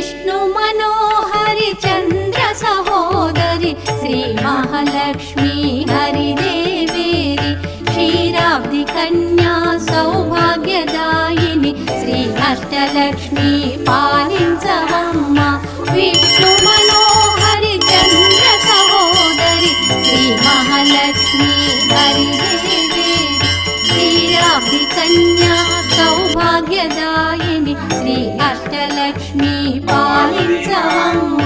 విష్ణు మనోహరి చంద్ర సహోదరి శ్రీ మహాలక్ష్మి హరిదేవేరి క్షీరాబ్ది కన్యా సౌభాగ్యదాయిని శ్రీ అష్టలక్ష్మి పాలించవమ్మ. విష్ణు మనోహరి చంద్ర సహోదరి శ్రీ మహాలక్ష్మి హరిదేవేరి క్షీరాబ్ది కన్యా సౌభ అష్టలక్ష్మి పాలించవమ్మ.